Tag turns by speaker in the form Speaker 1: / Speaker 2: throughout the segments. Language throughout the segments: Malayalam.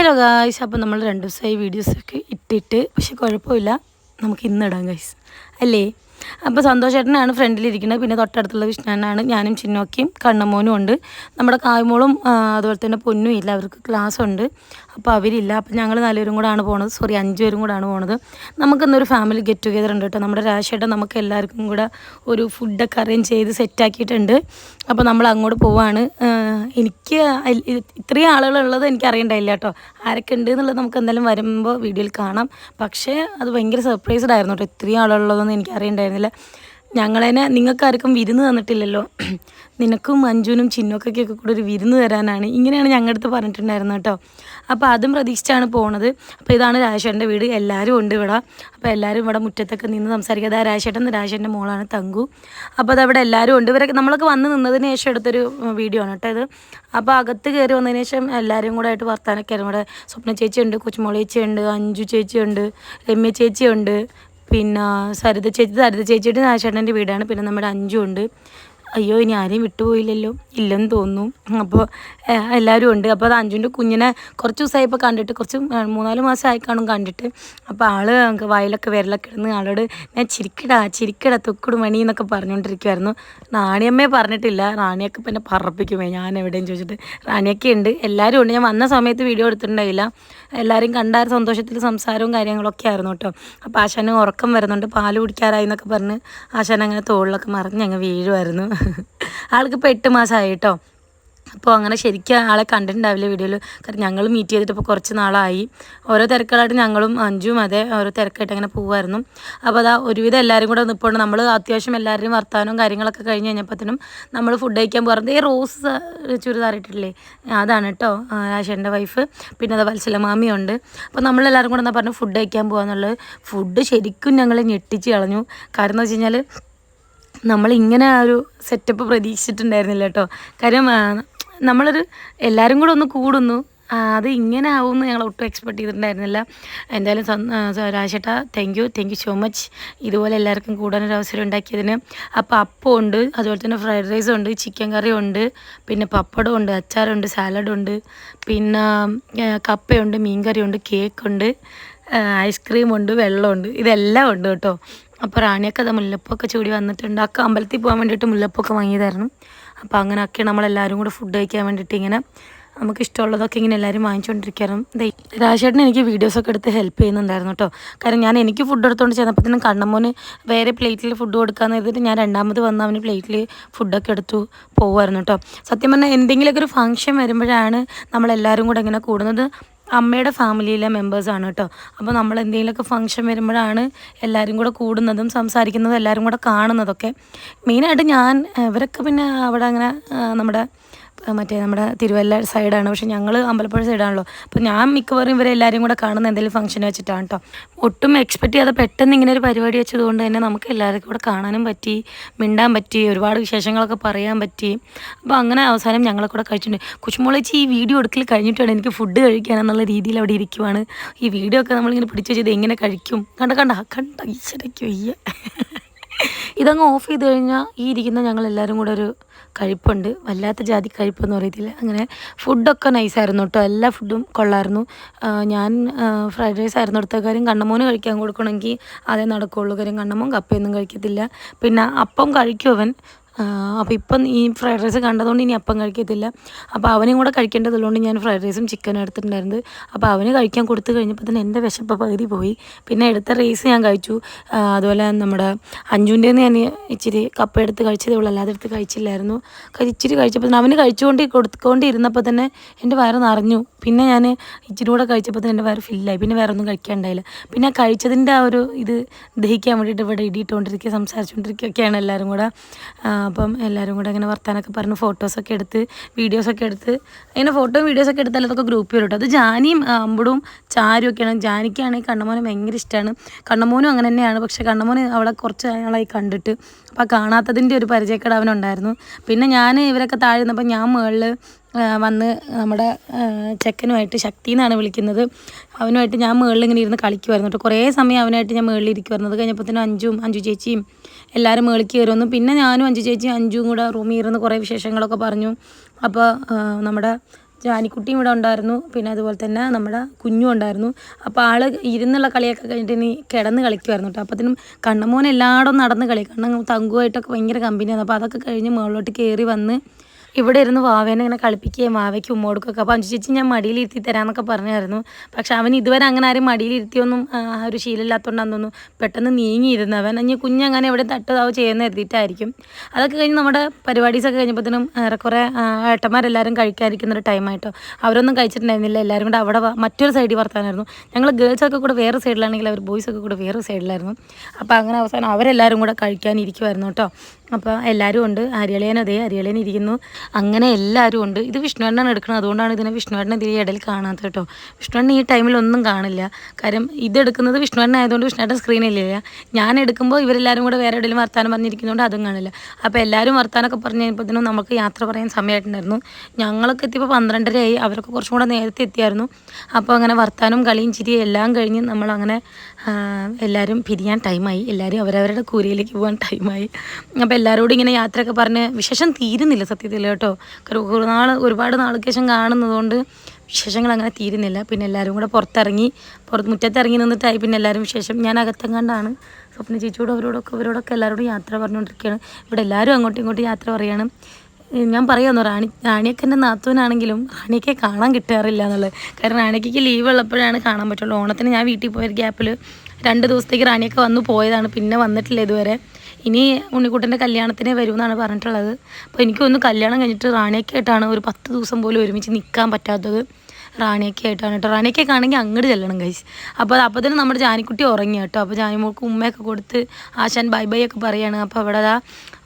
Speaker 1: ഹലോ ഗായ്സ് അപ്പോൾ നമ്മൾ രണ്ട് ദിവസമായി വീഡിയോസൊക്കെ ഇട്ടിട്ട് പക്ഷെ കുഴപ്പമില്ല. നമുക്ക് ഇന്നിടാം ഗൈസ് അല്ലേ? അപ്പോൾ സന്തോഷേട്ടനാണ് ഫ്രണ്ടിലിരിക്കുന്നത്. പിന്നെ തൊട്ടടുത്തുള്ള വിഷ്ണനാണ് ഞാനും ചിന്നോക്കിയും കണ്ണമോനും ഉണ്ട്. നമ്മുടെ കായ്മോളും അതുപോലെ തന്നെ പൊന്നും ഇല്ല അവർക്ക് ക്ലാസ് ഉണ്ട്. അപ്പോൾ അവരില്ല. അപ്പോൾ ഞങ്ങൾ നാലുപേരും കൂടാണ് പോണത്. സോറി അഞ്ച് പേരും കൂടാണ് പോണത്. നമുക്കിന്നൊരു ഫാമിലി ഗെറ്റ് ടുഗെദർ ഉണ്ട് കേട്ടോ നമ്മുടെ രാശേട്ടൻ നമുക്ക് എല്ലാവർക്കും കൂടെ ഒരു ഫുഡൊക്കെ അറേഞ്ച് ചെയ്ത് സെറ്റാക്കിയിട്ടുണ്ട് അപ്പോൾ നമ്മൾ അങ്ങോട്ട് പോവാണ്. എനിക്ക് ഇത്രയും ആളുകളുള്ളത് എനിക്ക് അറിയണ്ടായില്ല കേട്ടോ ആരൊക്കെ ഉണ്ട് എന്നുള്ളത് നമുക്ക് എന്തായാലും വരുമ്പോൾ വീഡിയോയിൽ കാണാം. പക്ഷേ അത് ഭയങ്കര സർപ്രൈസ്ഡ് ആയിരുന്നു കേട്ടോ ഇത്രയും ആളുള്ളതൊന്നും എനിക്ക് അറിയണ്ടായിരുന്നില്ല. ഞങ്ങളതിനെ നിങ്ങൾക്ക് ആർക്കും വിരുന്ന് തന്നിട്ടില്ലല്ലോ. നിനക്കും മഞ്ജുവിനും ചിന്നോക്കൊക്കെ കൂടെ ഒരു വിരുന്ന് തരാനാണ്. ഇങ്ങനെയാണ് ഞങ്ങളുടെ അടുത്ത് പറഞ്ഞിട്ടുണ്ടായിരുന്നത് കേട്ടോ. അപ്പോൾ അതും പ്രതീക്ഷിച്ചാണ് പോണത്. അപ്പോൾ ഇതാണ് രാജേഷന്റെ വീട്. എല്ലാവരും ഉണ്ട് ഇവിടെ. അപ്പോൾ എല്ലാവരും ഇവിടെ മുറ്റത്തൊക്കെ നിന്ന് സംസാരിക്കുക. അതാ രാജേട്ടൻ രാജേഷന്റെ മോളാണ് തങ്കു. അപ്പോൾ അതവിടെ എല്ലാവരും ഉണ്ട്. ഇവരൊക്കെ നമ്മളൊക്കെ വന്ന് നിന്നതിന് ശേഷം എടുത്തൊരു വീഡിയോ ആണ് കേട്ടോ ഇത്. അപ്പോൾ അകത്ത് കയറി വന്നതിന് ശേഷം എല്ലാവരും കൂടെ ആയിട്ട് വർത്താനൊക്കെ ആയിരുന്നു. ഇവിടെ സ്വപ്ന ചേച്ചിയുണ്ട് കൊച്ചുമോളി ചേച്ചിയുണ്ട് അഞ്ചു ചേച്ചിയുണ്ട് രമ്യ ചേച്ചിയുണ്ട് പിന്നെ സരിത ചേച്ചി സരിത ചേച്ചിയുടെ നാശേട്ടന്റെ വീടാണ്. പിന്നെ നമ്മുടെ അഞ്ചു ഉണ്ട് അയ്യോ ഇനി ആരെയും വിട്ടുപോയില്ലല്ലോ. ഇല്ലെന്ന് തോന്നുന്നു. അപ്പോൾ എല്ലാവരും ഉണ്ട്. അപ്പോൾ അത് അഞ്ചുന്റെ കുഞ്ഞിനെ കുറച്ച് ദിവസമായപ്പോൾ കണ്ടിട്ട് കുറച്ച് മൂന്നാൽ മാസമായി കാണും കണ്ടിട്ട്. അപ്പോൾ ആൾ വയലൊക്കെ വിരലൊക്കെ ഇടുന്ന. ആളോട് ഞാൻ ചിരിക്കടാ ചിരിക്കടാ തൊക്കുട് മണി എന്നൊക്കെ പറഞ്ഞുകൊണ്ടിരിക്കുമായിരുന്നു റാണിയമ്മയെ പറഞ്ഞിട്ടില്ല. റാണിയൊക്കെ പിന്നെ പറപ്പിക്കുമേ ഞാൻ എവിടെയും ചോദിച്ചിട്ട്. റാണിയൊക്കെ ഉണ്ട്. എല്ലാവരും ഉണ്ട്. ഞാൻ വന്ന സമയത്ത് വീഡിയോ എടുത്തിട്ടുണ്ടായില്ല. എല്ലാവരും കണ്ടാൽ സന്തോഷത്തിൽ സംസാരവും കാര്യങ്ങളൊക്കെ ആയിരുന്നു കേട്ടോ. അപ്പോൾ ആശാന് ഉറക്കം വരുന്നുണ്ട്. പാൽ കുടിക്കാറായി എന്നൊക്കെ പറഞ്ഞ് ആശാൻ അങ്ങനെ തോളിലൊക്കെ മറിഞ്ഞ് അങ്ങ് വീഴുമായിരുന്നു ആൾക്ക് ഇപ്പോൾ എട്ട് മാസമായി കേട്ടോ അപ്പോൾ അങ്ങനെ ശരിക്കും ആളെ കണ്ടിട്ടുണ്ടാവില്ല വീഡിയോയിൽ കാരണം ഞങ്ങൾ മീറ്റ് ചെയ്തിട്ട് ഇപ്പോൾ കുറച്ച് നാളായി. ഓരോ തിരക്കുകളായിട്ട് ഞങ്ങളും അഞ്ചും അതെ ഓരോ തിരക്കായിട്ട് അങ്ങനെ പോകുമായിരുന്നു അപ്പോൾ അതാ ഒരുവിധം എല്ലാവരും കൂടെ നിൽപ്പുണ്ട് നമ്മൾ അത്യാവശ്യം എല്ലാവരുടെയും വർത്താനവും കാര്യങ്ങളൊക്കെ കഴിഞ്ഞ് കഴിഞ്ഞപ്പോഴത്തേനും നമ്മൾ ഫുഡ് കഴിക്കാൻ പോകാറുണ്ട് ഈ റോസ് ചുരിദാർ ഇട്ടിട്ടില്ലേ അതാണ് കേട്ടോ ആശേന്റെ വൈഫ് പിന്നെ അത് വത്സലമാമിയുണ്ട് അപ്പോൾ നമ്മളെല്ലാവരും കൂടെ എന്താ പറഞ്ഞു ഫുഡ് കഴിക്കാൻ പോകാന്നുള്ളത് ഫുഡ് ശരിക്കും ഞങ്ങളെ ഞെട്ടിച്ച് കളഞ്ഞു. കാരണം എന്ന് വെച്ച് കഴിഞ്ഞാൽ നമ്മളിങ്ങനെ ഒരു സെറ്റപ്പ് പ്രതീക്ഷിച്ചിട്ടുണ്ടായിരുന്നില്ല കേട്ടോ. കാര്യം നമ്മളൊരു എല്ലാവരും കൂടെ ഒന്ന് കൂടുന്നു. അത് ഇങ്ങനെ ആവുമെന്ന് ഞങ്ങൾ ഒട്ടും എക്സ്പെക്ട് ചെയ്തിട്ടുണ്ടായിരുന്നില്ല. എന്തായാലും രാജേട്ട thank you thank you so much ഇതുപോലെ എല്ലാവർക്കും കൂടാനൊരു അവസരം ഉണ്ടാക്കിയതിന്. അപ്പോൾ അപ്പം ഉണ്ട് അതുപോലെ തന്നെ ഫ്രൈഡ് റൈസ് ഉണ്ട് ചിക്കൻ കറി ഉണ്ട് പിന്നെ പപ്പടം ഉണ്ട് അച്ചാറുണ്ട് സാലഡുണ്ട് പിന്നെ കപ്പയുണ്ട് കപ്പയുണ്ട് മീൻകറിയുണ്ട് കേക്കുണ്ട് ഐസ്ക്രീമുണ്ട് വെള്ളമുണ്ട് ഇതെല്ലാം ഉണ്ട് കേട്ടോ. അപ്പോൾ റാണിയൊക്കെ അത് മുല്ലപ്പൊക്കെ ചൂടി വന്നിട്ടുണ്ട്. അക്ക അമ്പലത്തിൽ പോകാൻ വേണ്ടിയിട്ട് മുല്ലപ്പൊക്കെ വാങ്ങിയതായിരുന്നു. അപ്പോൾ അങ്ങനെയൊക്കെ നമ്മളെല്ലാവരും കൂടെ ഫുഡ് കഴിക്കാൻ വേണ്ടിയിട്ട് ഇങ്ങനെ നമുക്ക് ഇഷ്ടമുള്ളതൊക്കെ ഇങ്ങനെ എല്ലാവരും വാങ്ങിച്ചുകൊണ്ടിരിക്കാറും രാജേട്ടൻ എനിക്ക് വീഡിയോസൊക്കെ എടുത്ത് ഹെൽപ്പ് ചെയ്യുന്നുണ്ടായിരുന്നു കേട്ടോ കാരണം ഞാൻ എനിക്ക് ഫുഡ് എടുത്തുകൊണ്ട് ചെന്നപ്പോഴത്തേനും കണ്ണമ്മോന് വേറെ പ്ലേറ്റിൽ ഫുഡ് കൊടുക്കാമെന്ന് കരുതിയിട്ട് ഞാൻ രണ്ടാമത് വന്ന് അവന് പ്ലേറ്റിൽ ഫുഡൊക്കെ എടുത്തു പോകുമായിരുന്നു കേട്ടോ സത്യം പറഞ്ഞാൽ എന്തെങ്കിലുമൊക്കെ ഒരു ഫംഗ്ഷൻ വരുമ്പോഴാണ് നമ്മളെല്ലാവരും കൂടെ ഇങ്ങനെ കൂടുന്നത്. അമ്മയുടെ ഫാമിലിയിലെ മെമ്പേഴ്സാണ് കേട്ടോ. അപ്പോൾ നമ്മൾ എന്തെങ്കിലുമൊക്കെ ഫംഗ്ഷൻ വരുമ്പോഴാണ് എല്ലാവരും കൂടെ കൂടുന്നതും സംസാരിക്കുന്നതും എല്ലാവരും കൂടെ കാണുന്നതൊക്കെ. മെയിനായിട്ട് ഞാൻ ഇവരൊക്കെ പിന്നെ അവിടെ അങ്ങനെ നമ്മുടെ മറ്റേ നമ്മുടെ തിരുവല്ല സൈഡാണ്. പക്ഷെ ഞങ്ങൾ അമ്പലപ്പുഴ സൈഡാണല്ലോ. അപ്പോൾ ഞാൻ മിക്കവാറും ഇവരെ എല്ലാവരും കൂടെ കാണുന്ന എന്തെങ്കിലും ഫംഗ്ഷൻ വെച്ചിട്ടാണ് കേട്ടോ ഒട്ടും എക്സ്പെക്ട് ചെയ്യാതെ പെട്ടെന്ന് ഇങ്ങനെ ഒരു പരിപാടി വെച്ചതുകൊണ്ട് തന്നെ നമുക്ക് എല്ലാവർക്കും കൂടെ കാണാനും പറ്റി മിണ്ടാൻ പറ്റി ഒരുപാട് വിശേഷങ്ങളൊക്കെ പറയാൻ പറ്റി. അപ്പോൾ അങ്ങനെ അവസാനം ഞങ്ങളെ കൂടെ കഴിച്ചിട്ടുണ്ട്. കുശുമോളേച്ചി ഈ വീഡിയോ എടുക്കൽ കഴിഞ്ഞിട്ടാണ് എനിക്ക് ഫുഡ് കഴിക്കാനെന്നുള്ള രീതിയിൽ അവിടെ ഇരിക്കുവാണ്. ഈ വീഡിയോ ഒക്കെ നമ്മളിങ്ങനെ പിടിച്ചു വെച്ചത് എങ്ങനെ കഴിക്കും? കണ്ട കണ്ട കണ്ട ഈശ്വരയ്ക്ക് ഇതങ്ങ് ഓഫ് ചെയ്ത് കഴിഞ്ഞാൽ ഈ ഇരിക്കുന്ന ഞങ്ങൾ എല്ലാവരും കൂടെ ഒരു കഴിപ്പുണ്ട് വല്ലാത്ത ജാതി കഴിപ്പെന്ന് പറയത്തില്ല അങ്ങനെ ഫുഡൊക്കെ നൈസായിരുന്നു കേട്ടോ എല്ലാ ഫുഡും കൊള്ളായിരുന്നു. ഞാൻ ഫ്രൈഡ് റൈസ് ആയിരുന്നു എടുത്ത കാര്യം കണ്ണമോന് കഴിക്കാൻ കൊടുക്കണമെങ്കിൽ അതേ നടക്കുകയുള്ളൂ കാര്യം കണ്ണമോൻ കപ്പയൊന്നും കഴിക്കത്തില്ല. പിന്നെ അപ്പം കഴിക്കും അവൻ. അപ്പോൾ ഇപ്പം ഈ ഫ്രൈഡ് റൈസ് കണ്ടതുകൊണ്ട് ഇനി അപ്പം കഴിക്കത്തില്ല. അപ്പോൾ അവനും കൂടെ കഴിക്കേണ്ടതുള്ളതുകൊണ്ട് ഞാൻ ഫ്രൈഡ് റൈസും ചിക്കനും എടുത്തിട്ടുണ്ടായിരുന്നത് അപ്പോൾ അവന് കഴിക്കാൻ കൊടുത്തു കഴിഞ്ഞപ്പോൾ തന്നെ എന്റെ വിശപ്പ് പകുതി പോയി. പിന്നെ എടുത്ത റൈസ് ഞാൻ കഴിച്ചു. അതുപോലെ നമ്മുടെ അഞ്ചുന്റെ ഞാൻ ഇച്ചിരി കപ്പ എടുത്ത് കഴിച്ചതേ ഉള്ളൂ. അല്ലാതെ എടുത്ത് കഴിച്ചില്ലായിരുന്നു. കഴി- ഇച്ചിരി കഴിച്ചപ്പോൾ തന്നെ അവന് കഴിച്ചുകൊണ്ട് കൊടുത്തുകൊണ്ടിരുന്നപ്പോൾ തന്നെ എന്റെ വയറ് നിറഞ്ഞു. പിന്നെ ഞാൻ ഇച്ചിരി കൂടെ കഴിച്ചപ്പോൾ തന്നെ എന്റെ വയറ് ഫില്ലായി പിന്നെ വേറെ ഒന്നും കഴിക്കാണ്ടായില്ല. പിന്നെ കഴിച്ചതിന്റെ ആ ഒരു ഇത് ദഹിക്കാൻ വേണ്ടിയിട്ട് ഇവിടെ ഇടിയിട്ടുകൊണ്ടിരിക്കുക സംസാരിച്ചുകൊണ്ടിരിക്കുകയൊക്കെയാണ് എല്ലാവരും കൂടെ. അപ്പം എല്ലാവരും കൂടെ അങ്ങനെ വർത്താനൊക്കെ പറഞ്ഞ് ഫോട്ടോസൊക്കെ എടുത്ത് വീഡിയോസൊക്കെ എടുത്ത് അങ്ങനെ ഫോട്ടോ വീഡിയോസൊക്കെ എടുത്താൽ അതൊക്കെ ഗ്രൂപ്പിൽ കേട്ടോ അത് ജാനിയും അമ്പടും ചാരും ഒക്കെയാണ് ജാനിക്കാണെങ്കിൽ കണ്ണമോനെ ഭയങ്കര ഇഷ്ടമാണ് കണ്ണമോനും അങ്ങനെ തന്നെയാണ്. പക്ഷേ കണ്ണമോന് അവളെ കുറച്ച് നാളായി കണ്ടിട്ട്. അപ്പോൾ കാണാത്തതിന്റെ ഒരു പരിചയക്കേട് അവനുണ്ടായിരുന്നു. പിന്നെ ഞാൻ ഇവരൊക്കെ താഴെ നിന്നപ്പോൾ ഞാൻ മുകളിൽ വന്ന് നമ്മുടെ ചെക്കനുമായിട്ട് ശക്തി എന്നാണ് വിളിക്കുന്നത്. അവനുമായിട്ട് ഞാൻ മുകളിൽ ഇങ്ങനെ ഇരുന്ന് കളിക്കുമായിരുന്നു കേട്ടോ. കുറേ സമയം അവനായിട്ട് ഞാൻ മുകളിൽ ഇരിക്കുമായിരുന്നു അത് തന്നെ അഞ്ചും അഞ്ചു ചേച്ചിയും എല്ലാവരും മുകളിൽ വന്നു പിന്നെ ഞാനും അഞ്ചു ചേച്ചിയും അഞ്ചും കൂടെ റൂമിൽ ഇരുന്ന് കുറേ വിശേഷങ്ങളൊക്കെ പറഞ്ഞു. അപ്പോൾ നമ്മുടെ ജാനിക്കുട്ടിയും ഇവിടെ ഉണ്ടായിരുന്നു. പിന്നെ അതുപോലെ തന്നെ നമ്മുടെ കുഞ്ഞും ഉണ്ടായിരുന്നു. അപ്പോൾ ആൾ ഇരുന്നുള്ള കളിയൊക്കെ കഴിഞ്ഞിട്ട് ഇനി കിടന്ന് കളിക്കുമായിരുന്നു കേട്ടോ. അപ്പത്തിനും കണ്ണമോൻ എല്ലായിടും നടന്ന് കളി. കണ്ണ തങ്കുമായിട്ടൊക്കെ ഭയങ്കര കമ്പനിയാണ് അപ്പോൾ അതൊക്കെ കഴിഞ്ഞ് മുകളിലോട്ട് കയറി വന്ന് ഇവിടെ ഇരുന്ന് വാവേനെ ഇങ്ങനെ കളിപ്പിക്കുകയും വാവയ്ക്ക് ഉമ്മോടുക്കൊക്കെ അപ്പോൾ അഞ്ചു ചേച്ചി ഞാൻ മടിയിലിരുത്തി തരാമെന്നൊക്കെ പറഞ്ഞായിരുന്നു. പക്ഷെ അവൻ ഇതുവരെ അങ്ങനെ ആരും മടിയിലിരുത്തിയൊന്നും ആ ഒരു ശീലമില്ലാത്തതുകൊണ്ടാന്ന് തോന്നുന്നു. പെട്ടെന്ന് നീങ്ങിയിരുന്നു അവൻ അഞ്ഞ് കുഞ്ഞങ്ങനെ എവിടെ തട്ടതാവോ ചെയ്യുന്ന എഴുതിയിട്ടായിരിക്കും അതൊക്കെ കഴിഞ്ഞ് നമ്മുടെ പരിപാടീസൊക്കെ കഴിഞ്ഞപ്പോഴത്തേനും ഏറെക്കുറെ ഏട്ടന്മാരെല്ലാവരും കഴിക്കാതിരിക്കുന്ന ഒരു ടൈമായിട്ടോ അവരൊന്നും കഴിച്ചിട്ടുണ്ടായിരുന്നില്ല. എല്ലാവരും കൂടെ അവിടെ മറ്റൊരു സൈഡിൽ വർത്താനായിരുന്നു. ഞങ്ങൾ ഗേൾസൊക്കെ കൂടെ വേറെ സൈഡിലാണെങ്കിൽ അവർ ബോയ്സൊക്കെ കൂടെ വേറെ സൈഡിലായിരുന്നു അപ്പോൾ അങ്ങനെ അവസാനം അവരെല്ലാവരും കൂടെ കഴിക്കാനിരിക്കുമായിരുന്നു കേട്ടോ അപ്പോൾ എല്ലാവരും ഉണ്ട്. അരിയളേൻ അതേ അരിയളേൻ ഇരിക്കുന്നു. അങ്ങനെ എല്ലാവരും ഉണ്ട്. ഇത് വിഷ്ണുവേട്ടനാണ് എടുക്കുന്നത്. അതുകൊണ്ടാണ് ഇതിനെ വിഷ്ണുവേട്ടനെ ഇതിൽ ഇടയിൽ കാണാത്തത് കേട്ടോ. വിഷ്ണുവേട്ടൻ ഈ ടൈമിൽ ഒന്നും കാണില്ല. കാര്യം ഇത് എടുക്കുന്നത് വിഷ്ണുവേട്ടൻ ആയതുകൊണ്ട് വിഷ്ണുവേട്ടൻ സ്ക്രീനിലില്ല ഞാൻ എടുക്കുമ്പോൾ ഇവരെല്ലാവരും കൂടെ വേറെ എവിടെയും വർത്താനം പറഞ്ഞിരിക്കുന്നതുകൊണ്ട് അതും കാണില്ല. അപ്പോൾ എല്ലാവരും വർത്താനമൊക്കെ പറഞ്ഞ് കഴിഞ്ഞപ്പോഴത്തേനും നമുക്ക് യാത്ര പറയാൻ സമയമായിട്ടുണ്ടായിരുന്നു. ഞങ്ങളൊക്കെ എത്തിയപ്പോൾ പന്ത്രണ്ടരയായി. അവരൊക്കെ കുറച്ചും കൂടെ നേരത്തെ എത്തിയായിരുന്നു. അപ്പോൾ അങ്ങനെ വർത്താനം കളിയും ചിരിയും എല്ലാം കഴിഞ്ഞ് നമ്മളങ്ങനെ എല്ലാവരും പിരിയാൻ ടൈമായി എല്ലാവരും അവരവരുടെ കൂരയിലേക്ക് പോകാൻ ടൈമായി അപ്പോൾ എല്ലാവരോടും ഇങ്ങനെ യാത്രയൊക്കെ പറഞ്ഞ് വിശേഷം തീരുന്നില്ല സത്യത്തിൽ കേട്ടോ. നാൾ ഒരുപാട് നാൾക്ക് ശേഷം കാണുന്നതുകൊണ്ട് വിശേഷങ്ങൾ അങ്ങനെ തീരുന്നില്ല. പിന്നെ എല്ലാവരും കൂടെ പുറത്തിറങ്ങി പുറത്ത് മുറ്റത്തിറങ്ങി നിന്നിട്ടായി പിന്നെ എല്ലാവരും വിശേഷം. ഞാൻ അകത്തെങ്ങാണ്ടാണ് സ്വപ്ന ചേച്ചിയോടും അവരോടൊക്കെ അവരോടൊക്കെ എല്ലാവരോടും യാത്ര പറഞ്ഞുകൊണ്ടിരിക്കുകയാണ്. ഇവിടെ എല്ലാവരും അങ്ങോട്ടും ഇങ്ങോട്ടും യാത്ര പറയുകയാണ് ഞാൻ പറയാമെന്നു റാണി റാണിയൊക്കെ എന്റെ നാത്തൂനാണെങ്കിലും റാണിയൊക്കെ കാണാൻ കിട്ടാറില്ല എന്നുള്ളത്. കാരണം റാണിക്ക് ലീവ് ഉള്ളപ്പോഴാണ് കാണാൻ പറ്റുള്ളൂ. ഓണത്തിന് ഞാൻ വീട്ടിൽ പോയ ഗ്യാപ്പിൽ രണ്ട് ദിവസത്തേക്ക് റാണിയൊക്കെ വന്നു പോയതാണ്. പിന്നെ വന്നിട്ടില്ല ഇതുവരെ. ഇനി ഉണ്ണിക്കുട്ടന്റെ കല്യാണത്തിനെ വരുമെന്നാണ് പറഞ്ഞിട്ടുള്ളത്. അപ്പോൾ എനിക്കൊന്ന് കല്യാണം കഴിഞ്ഞിട്ട് റാണിയൊക്കെ ആയിട്ടാണ് ഒരു പത്ത് ദിവസം പോലും ഒരുമിച്ച് നിൽക്കാൻ പറ്റാത്തത് റാണിയൊക്കെ ആയിട്ടാണ് കേട്ടോ. റാണിയൊക്കെ ആണെങ്കിൽ അങ്ങോട്ട് ചെല്ലണം കഴിച്ച് അപ്പോൾ അപ്പോൾ തന്നെ നമ്മുടെ ജാനിക്കുട്ടി ഉറങ്ങി കേട്ടോ. അപ്പോൾ ജാനിമോൾക്ക് ഉമ്മയൊക്കെ കൊടുത്ത് ആശാൻ ബൈ ബൈ ഒക്കെ പറയാണ്. അപ്പോൾ അവിടെ ദാ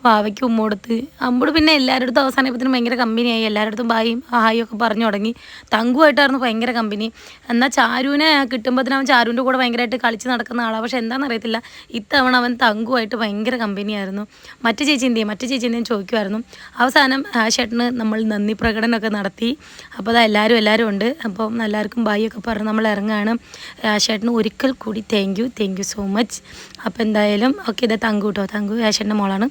Speaker 1: വാവയ്ക്ക് ഉമ്മ കൊടുത്ത്. അമ്പോട് പിന്നെ എല്ലാവരുടെ അടുത്തും അവസാനപ്പത്തിനും ഭയങ്കര കമ്പനിയായി എല്ലാവരുടെ അടുത്തും ബായും ഹായും ഒക്കെ പറഞ്ഞു തുടങ്ങി. തങ്കുമായിട്ടായിരുന്നു ഭയങ്കര കമ്പനി എന്നാൽ ചാരുവിനെ കിട്ടുമ്പോഴത്തേനും അവൻ ചാരുവിന്റെ കൂടെ ഭയങ്കരമായിട്ട് കളിച്ച് നടക്കുന്ന ആളാണ് പക്ഷെ എന്താണെന്ന് അറിയത്തില്ല. ഇത്തവണ അവൻ തങ്കുമായിട്ട് ഭയങ്കര കമ്പനിയായിരുന്നു മറ്റു ചേച്ചി ചെയ്യും? മറ്റു ചേച്ചി എന്തെങ്കിലും ചോദിക്കുമായിരുന്നു. അവസാനം ആ ചേട്ടന് നമ്മൾ നന്ദി പ്രകടനമൊക്കെ നടത്തി. അപ്പോൾ അതാ എല്ലാവരും എല്ലാവരും ഉണ്ട്. അപ്പോൾ എല്ലാവർക്കും ബായി ഒക്കെ പറഞ്ഞ് നമ്മൾ ഇറങ്ങുകയാണ് ആ ചേട്ടന് ഒരിക്കൽ കൂടി thank you thank you so much അപ്പോൾ എന്തായാലും ഓക്കെ ഇതാ തങ്കു കേട്ടോ തങ്കു ആശേട്ടന്റെ മോളാണ്.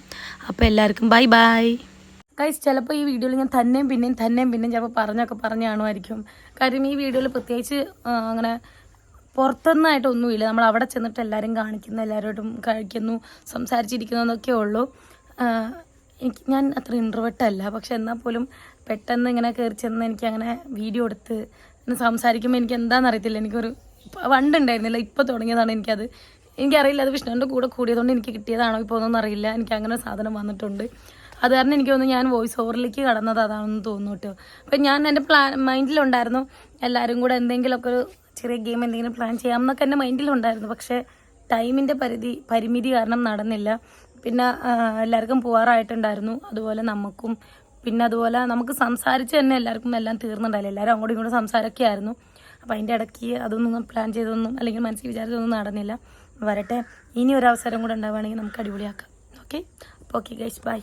Speaker 1: അപ്പോൾ എല്ലാവർക്കും ബൈ ബൈ. ഗൈസ് ചിലപ്പോൾ ഈ വീഡിയോയിൽ ഞാൻ തന്നെയും പിന്നെയും തന്നെയും പിന്നെയും ചിലപ്പോൾ പറഞ്ഞൊക്കെ പറഞ്ഞു കാണുമായിരിക്കും. കാര്യം ഈ വീഡിയോയിൽ പ്രത്യേകിച്ച് അങ്ങനെ പുറത്തുനിന്നായിട്ടൊന്നുമില്ല നമ്മൾ അവിടെ ചെന്നിട്ട് എല്ലാവരും കാണിക്കുന്നു എല്ലാവരോടും കഴിക്കുന്നു സംസാരിച്ചിരിക്കുന്നു എന്നൊക്കെ ഉള്ളൂ. എനിക്ക് ഞാൻ അത്ര ഇൻട്രവെട്ടല്ല പക്ഷെ എന്നാൽ പോലും പെട്ടെന്ന് ഇങ്ങനെ കയറി ചെന്ന് എനിക്ക് അങ്ങനെ വീഡിയോ എടുത്ത് സംസാരിക്കുമ്പോൾ എനിക്ക് എന്താണെന്ന് അറിയത്തില്ല. എനിക്കൊരു വണ്ടുണ്ടായിരുന്നില്ല. ഇപ്പോൾ തുടങ്ങിയതാണ് എനിക്കത് എനിക്കറിയില്ല അത് വിഷ്ണുവിന്റെ കൂടെ കൂടിയതുകൊണ്ട് എനിക്ക് കിട്ടിയതാണോ ഇപ്പോൾ ഒന്നും അറിയില്ല. എനിക്ക് അങ്ങനെ സാധനം വന്നിട്ടുണ്ട്. അത് കാരണം എനിക്ക് തോന്നുന്നു ഞാൻ വോയിസ് ഓവറിലേക്ക് കടന്നത് അതാണെന്ന് തോന്നുന്നു കേട്ടോ. അപ്പം ഞാൻ എന്റെ പ്ലാൻ മൈൻഡിലുണ്ടായിരുന്നു എല്ലാവരും കൂടെ എന്തെങ്കിലുമൊക്കെ ഒരു ചെറിയ ഗെയിം എന്തെങ്കിലും പ്ലാൻ ചെയ്യാം എന്നൊക്കെ എന്റെ മൈൻഡിലുണ്ടായിരുന്നു പക്ഷേ ടൈമിന്റെ പരിധി പരിമിതി കാരണം നടന്നില്ല. പിന്നെ എല്ലാവർക്കും പോവാറായിട്ടുണ്ടായിരുന്നു. അതുപോലെ നമുക്കും പിന്നെ അതുപോലെ നമുക്ക് സംസാരിച്ച് തന്നെ എല്ലാവർക്കും എല്ലാം തീർന്നുണ്ടായില്ല എല്ലാവരും അങ്ങോട്ടും ഇങ്ങോട്ടും സംസാരമൊക്കെ ആയിരുന്നു. അപ്പോൾ അതിന്റെ ഇടയ്ക്ക് അതൊന്നും പ്ലാൻ ചെയ്തൊന്നും അല്ലെങ്കിൽ മനസ്സിൽ വിചാരിച്ചതൊന്നും നടന്നില്ല. വരട്ടെ. ഇനി ഒരു അവസരം കൂടെ ഉണ്ടാവുകയാണെങ്കിൽ നമുക്ക് അടിപൊളിയാക്കാം. ഓക്കെ അപ്പോൾ ഓക്കെ ഗൈസ് ബൈ